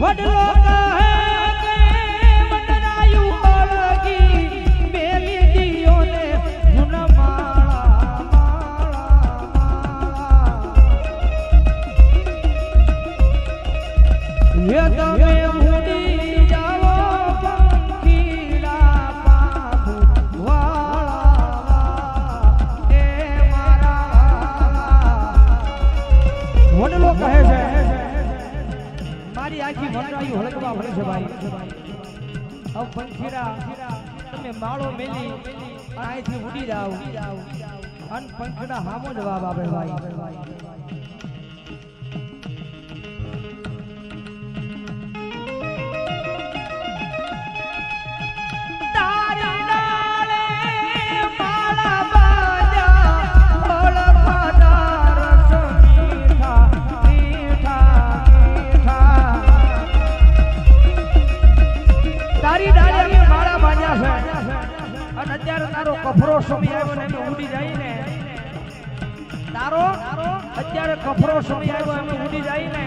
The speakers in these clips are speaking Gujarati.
વડલો વડલો મારી આખી વનરાયું હળગવા પડે છે માળો મેલી અહીંથી ઉડી જાવ અન પંખડા હામો જવાબ આપે ભાઈ. બાંધ્યા છે. અને અત્યારે તારો કફરો સમય આવ્યો ને અમે ઉડી જાય ને તારો? અત્યારે કફરો સમય આવ્યો અમે ઉડી જાય ને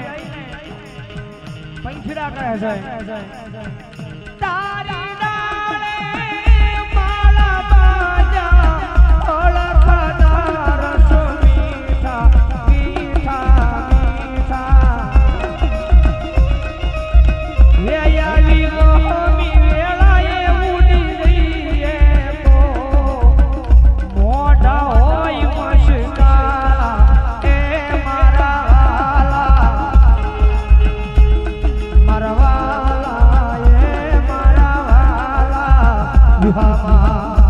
પંખીડા કહે છે. 哈 哈